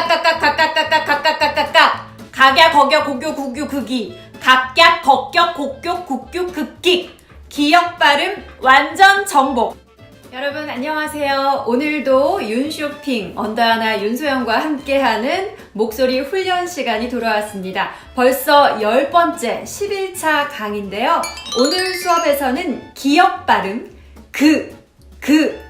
각각각각각각각각각각각각 각야 거겨 고교 구교 극이 각약 걱격 곡교 국교 극기 기억 발음 완전 정복 여러분 안녕하세요. 오늘도 윤쇼핑 언더하나 윤소영과 함께하는 목소리 훈련 시간이 돌아왔습니다. 벌써 열 번째 11차 강인데요. 오늘 수업에서는 기억 발음 그, 그,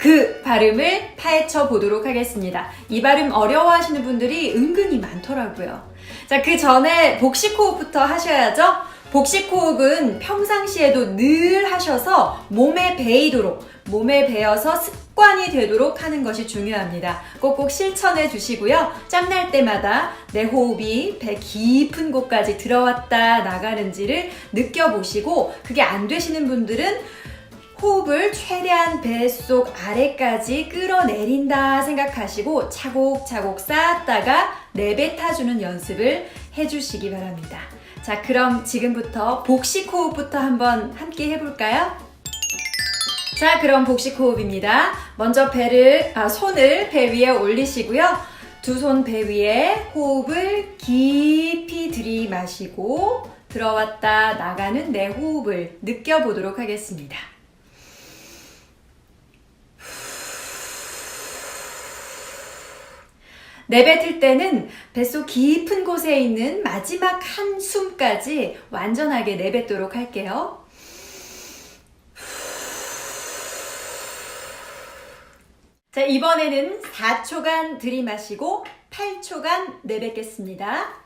그 발음을 파헤쳐 보도록 하겠습니다. 이 발음 어려워하시는 분들이 은근히 많더라고요. 자, 그 전에 복식 호흡부터 하셔야죠. 복식 호흡은 평상시에도 늘 하셔서 몸에 배이도록, 몸에 배어서 습관이 되도록 하는 것이 중요합니다. 꼭꼭 실천해 주시고요. 짬날 때마다 내 호흡이 배 깊은 곳까지 들어왔다 나가는지를 느껴보시고, 그게 안 되시는 분들은 호흡을 최대한 뱃속 아래까지 끌어내린다 생각하시고 차곡차곡 쌓았다가 내뱉어주는 연습을 해주시기 바랍니다. 자, 그럼 지금부터 복식 호흡부터 한번 함께 해볼까요? 자, 그럼 복식 호흡입니다. 먼저 배를, 아, 손을 배 위에 올리시고요. 두 손 배 위에 호흡을 깊이 들이마시고 들어왔다 나가는 내 호흡을 느껴보도록 하겠습니다. 내뱉을 때는 뱃속 깊은 곳에 있는 마지막 한숨까지 완전하게 내뱉도록 할게요. 자, 이번에는 4초간 들이마시고 8초간 내뱉겠습니다.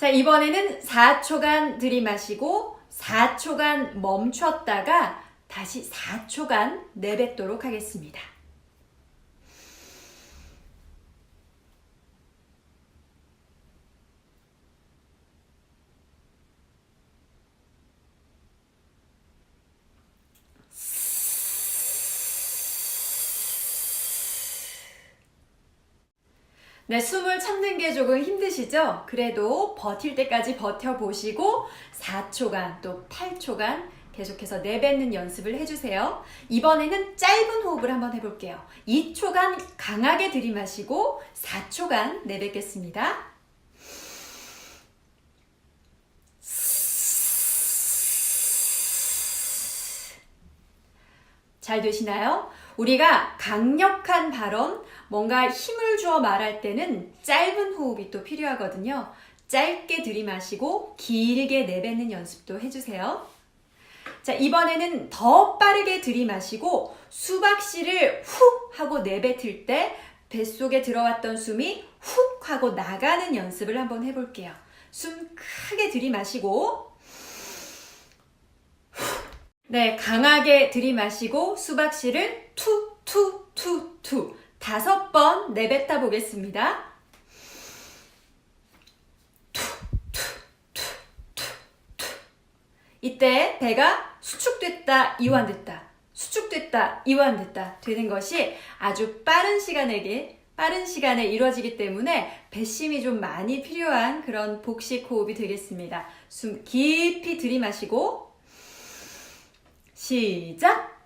자, 이번에는 4초간 들이마시고 4초간 멈췄다가 다시 4초간 내뱉도록 하겠습니다. 네, 숨을 참는 게 조금 힘드시죠? 그래도 버틸 때까지 버텨보시고 4초간 또 8초간 계속해서 내뱉는 연습을 해주세요. 이번에는 짧은 호흡을 한번 해볼게요. 2초간 강하게 들이마시고 4초간 내뱉겠습니다. 잘 되시나요? 우리가 강력한 발언, 뭔가 힘을 주어 말할 때는 짧은 호흡이 또 필요하거든요. 짧게 들이마시고 길게 내뱉는 연습도 해주세요. 자, 이번에는 더 빠르게 들이마시고 수박씨를 훅 하고 내뱉을 때 뱃속에 들어왔던 숨이 훅 하고 나가는 연습을 한번 해볼게요. 숨 크게 들이마시고 네, 강하게 들이마시고 수박씨를 투, 투, 투, 투. 다섯 번 내뱉어 보겠습니다. 이때 배가 수축됐다, 이완됐다, 수축됐다, 이완됐다 되는 것이 아주 빠른 시간에게 빠른 시간에 이루어지기 때문에 배심이 좀 많이 필요한 그런 복식 호흡이 되겠습니다. 숨 깊이 들이마시고 시작.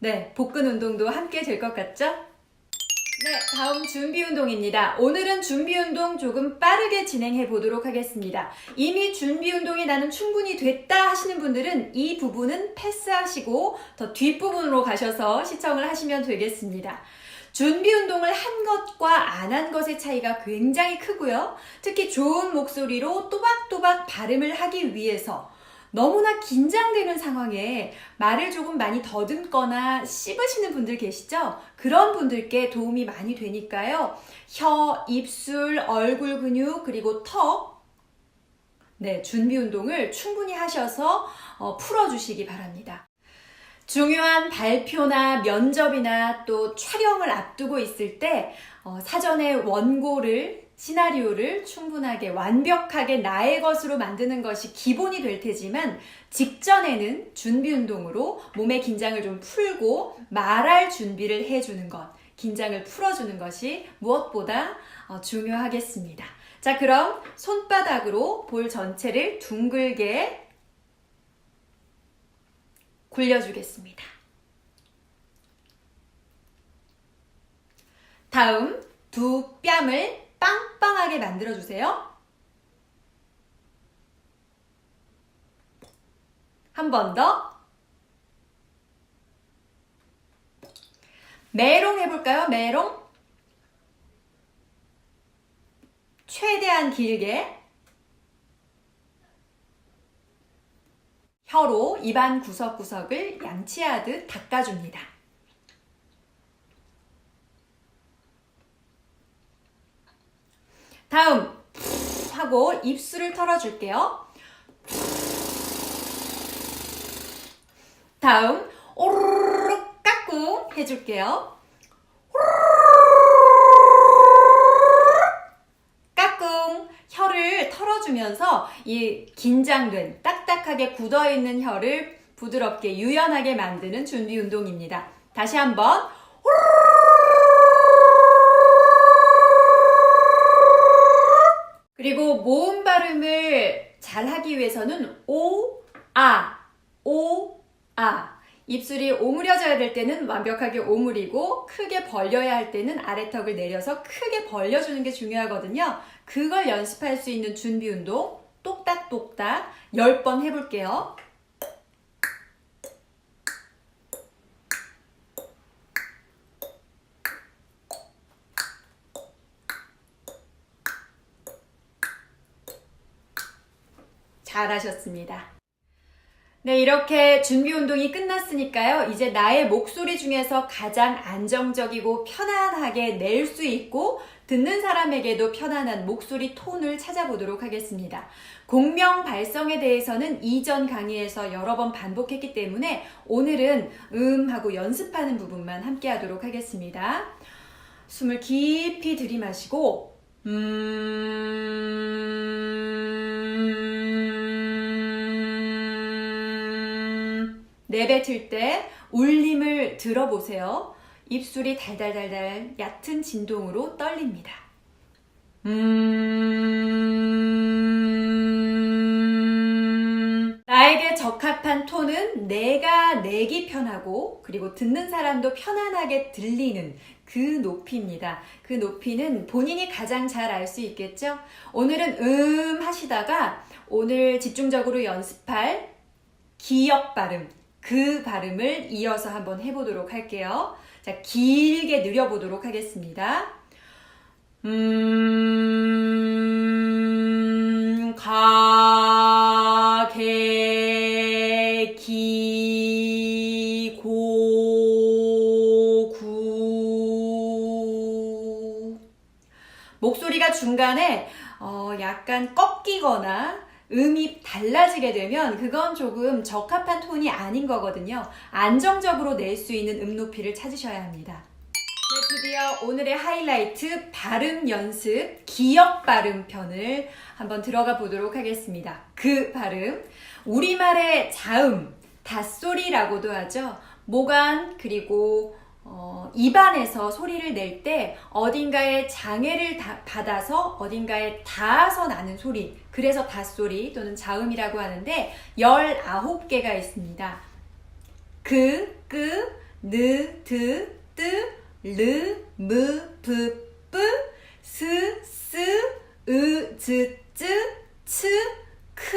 네, 복근 운동도 함께 될 것 같죠? 네, 다음 준비 운동입니다. 오늘은 준비 운동 조금 빠르게 진행해 보도록 하겠습니다. 이미 준비 운동이 나는 충분히 됐다 하시는 분들은 이 부분은 패스하시고 더 뒷부분으로 가셔서 시청을 하시면 되겠습니다. 준비 운동을 한 것과 안 한 것의 차이가 굉장히 크고요. 특히 좋은 목소리로 또박또박 발음을 하기 위해서 너무나 긴장되는 상황에 말을 조금 많이 더듬거나 씹으시는 분들 계시죠? 그런 분들께 도움이 많이 되니까요. 혀, 입술, 얼굴 근육, 그리고 턱. 네, 준비 운동을 충분히 하셔서 어, 풀어주시기 바랍니다. 중요한 발표나 면접이나 또 촬영을 앞두고 있을 때 어, 사전에 원고를 시나리오를 충분하게 완벽하게 나의 것으로 만드는 것이 기본이 될 테지만 직전에는 준비 운동으로 몸의 긴장을 좀 풀고 말할 준비를 해주는 것, 긴장을 풀어주는 것이 무엇보다 어, 중요하겠습니다. 자, 그럼 손바닥으로 볼 전체를 둥글게 굴려주겠습니다. 다음 두 뺨을 빵빵하게 만들어주세요. 한 번 더. 메롱 해볼까요? 메롱. 최대한 길게. 혀로 입안 구석구석을 양치하듯 닦아줍니다. 다음 하고 입술을 털어줄게요. 다음 오르르 깎고 해줄게요. 까꿍 혀를 털어주면서 이 긴장된 딱딱하게 굳어있는 혀를 부드럽게 유연하게 만드는 준비 운동입니다. 다시 한번 그리고 모음 발음을 잘 하기 위해서는 오, 아, 오, 아. 입술이 오므려져야 될 때는 완벽하게 오므리고 크게 벌려야 할 때는 아래턱을 내려서 크게 벌려주는 게 중요하거든요. 그걸 연습할 수 있는 준비 운동 똑딱똑딱 10번 해볼게요. 잘하셨습니다. 네, 이렇게 준비 운동이 끝났으니까요. 이제 나의 목소리 중에서 가장 안정적이고 편안하게 낼 수 있고 듣는 사람에게도 편안한 목소리 톤을 찾아보도록 하겠습니다. 공명 발성에 대해서는 이전 강의에서 여러 번 반복했기 때문에 오늘은 음 하고 연습하는 부분만 함께 하도록 하겠습니다. 숨을 깊이 들이마시고 음... 내뱉을 때 울림을 들어보세요. 입술이 달달달달 얕은 진동으로 떨립니다. 음... 나에게 적합한 톤은 내가 내기 편하고 그리고 듣는 사람도 편안하게 들리는 그 높이입니다. 그 높이는 본인이 가장 잘 알 수 있겠죠? 오늘은 음 하시다가 오늘 집중적으로 연습할 기역 발음, 그 발음을 이어서 한번 해보도록 할게요. 자, 길게 느려보도록 하겠습니다. 음, 가, 개, 기, 고, 구. 목소리가 중간에 어, 약간 꺾이거나 음이 달라지게 되면 그건 조금 적합한 톤이 아닌 거거든요. 안정적으로 낼 수 있는 음 높이를 찾으셔야 합니다. 네, 드디어 오늘의 하이라이트 발음 연습 기역 발음 편을 한번 들어가 보도록 하겠습니다. 그 발음 우리말의 자음 닷소리라고도 하죠. 모간 그리고 어, 입안에서 소리를 낼 때 어딘가에 장애를 다, 받아서 어딘가에 닿아서 나는 소리 그래서 닷소리 또는 자음이라고 하는데 19개가 있습니다. 그, 끄, 느, 드, 뜨, 르, 무, 브, 뿌, 스, 스, 으, 즈, 쯔, 츠, 크,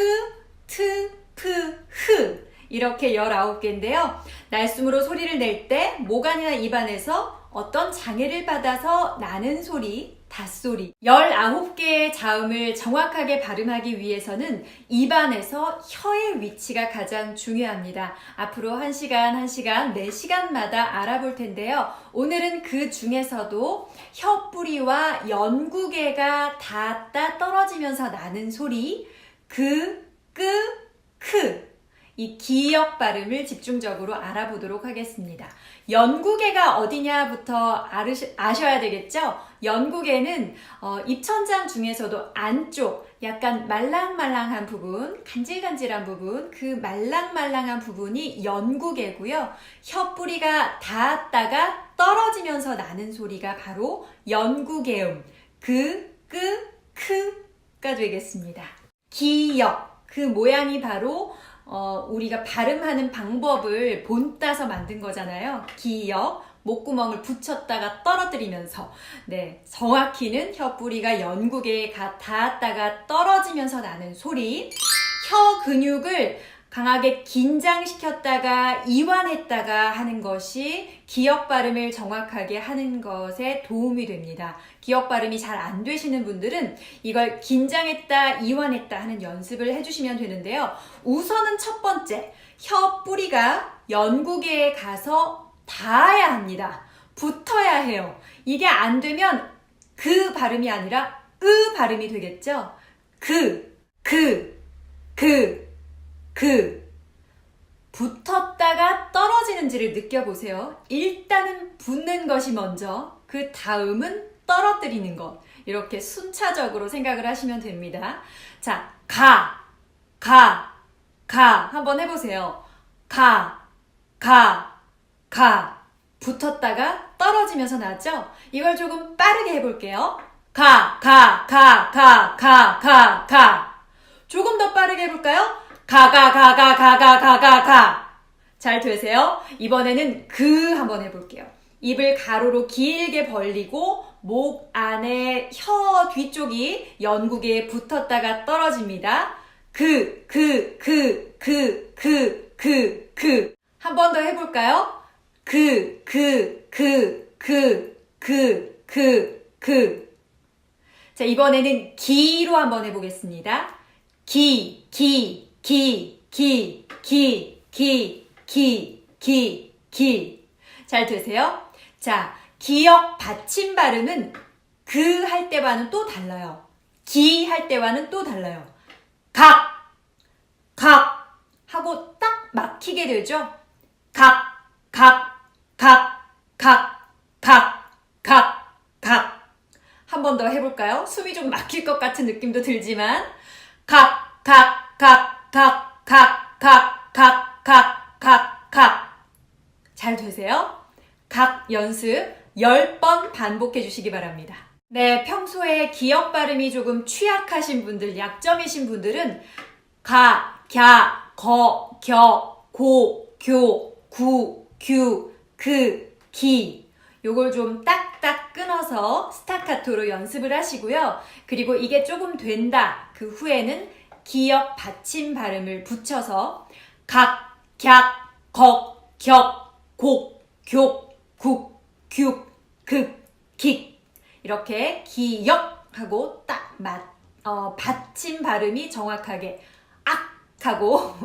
트, 프, 흐 이렇게 19개인데요. 날숨으로 소리를 낼 때 모간이나 입안에서 어떤 장애를 받아서 나는 소리, 닷소리. 19개의 자음을 정확하게 발음하기 위해서는 입안에서 혀의 위치가 가장 중요합니다. 앞으로 1시간, 1시간, 4시간마다 알아볼 텐데요. 오늘은 그 중에서도 혀 뿌리와 연구개가 닿았다 떨어지면서 나는 소리, 그, 끄, 크. 이 기역 발음을 집중적으로 알아보도록 하겠습니다. 연구개가 어디냐부터 아셔야 되겠죠? 연구개는 어, 입천장 중에서도 안쪽 약간 말랑말랑한 부분, 간질간질한 부분, 그 말랑말랑한 부분이 연구개고요. 혀뿌리가 닿았다가 떨어지면서 나는 소리가 바로 연구개음, 그, 끄, 크가 되겠습니다. 기역, 그 모양이 바로 어, 우리가 발음하는 방법을 본 따서 만든 거잖아요. 기역, 목구멍을 붙였다가 떨어뜨리면서 네, 정확히는 혀뿌리가 가- 닿았다가 떨어지면서 나는 소리 혀 근육을 강하게 긴장시켰다가 이완했다가 하는 것이 기역 발음을 정확하게 하는 것에 도움이 됩니다. 기역 발음이 잘 안 되시는 분들은 이걸 긴장했다, 이완했다 하는 연습을 해주시면 되는데요. 우선은 첫 번째, 혀 뿌리가 연구개에 가서 닿아야 합니다. 붙어야 해요. 이게 안 되면 그 발음이 아니라 으 발음이 되겠죠? 그, 그, 그, 그. 붙었다가 떨어지는지를 느껴보세요. 일단은 붙는 것이 먼저, 그 다음은 떨어뜨리는 것. 이렇게 순차적으로 생각을 하시면 됩니다. 자, 가, 가, 가. 한번 해보세요. 가, 가, 가. 붙었다가 떨어지면서 나죠? 이걸 조금 빠르게 해볼게요. 가, 가, 가, 가, 가, 가, 가. 조금 더 빠르게 해볼까요? 가가 가가 가가 가가 가. 잘 되세요? 이번에는 그 한번 해볼게요. 입을 가로로 길게 벌리고 목 안에 혀 뒤쪽이 연국에 붙었다가 떨어집니다. 그, 그, 그, 그, 그, 그, 그. 한 번 더 해볼까요? 그, 그, 그, 그, 그, 그, 그. 자, 이번에는 기로 한번 해보겠습니다. 기, 기, 기, 기, 기, 기, 기, 기, 기. 잘 되세요? 자, 기역 받침 발음은 그 할 때와는 또 달라요. 기 할 때와는 또 달라요. 각, 각 하고 딱 막히게 되죠? 각, 각, 각, 각, 각, 각, 각. 한 번 더 해볼까요? 숨이 좀 막힐 것 같은 느낌도 들지만, 각, 각, 각, 각, 각, 각, 각, 각, 각, 각. 잘 되세요? 각 연습 10번 반복해 주시기 바랍니다. 네, 평소에 기억 발음이 조금 취약하신 분들, 약점이신 분들은 가, 갸, 거, 겨, 고, 교, 구, 규, 그, 기. 요걸 좀 딱딱 끊어서 스타카토로 연습을 하시고요. 그리고 이게 조금 된다. 그 후에는 기역 받침 발음을 붙여서 각, 갸, 거, 격, 곡, 교, 국, 규, 극, 킥. 이렇게 기역하고 딱 맞, 어, 받침 발음이 정확하게 악 하고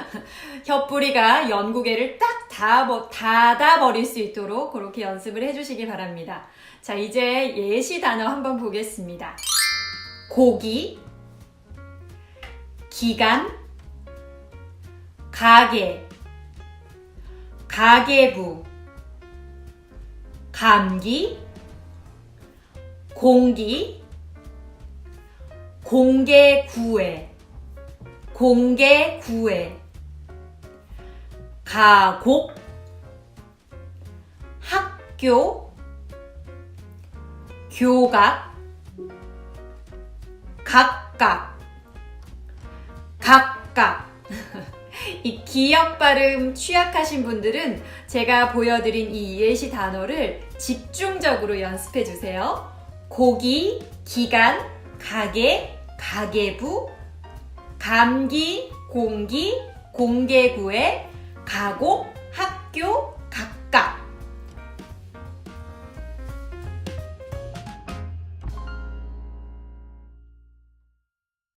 혀뿌리가 연구개를 딱 닫아, 닫아버릴 수 있도록 그렇게 연습을 해주시기 바랍니다. 자, 이제 예시 단어 한번 보겠습니다. 고기, 기간, 가게, 가계부, 감기, 공기, 공개구애, 공개구애, 가곡, 학교, 교각, 각각, 각각. 이 기역 발음 취약하신 분들은 제가 보여드린 이 예시 단어를 집중적으로 연습해 주세요. 고기, 기간, 가게, 가계부, 감기, 공기, 공개구에, 가곡, 학교,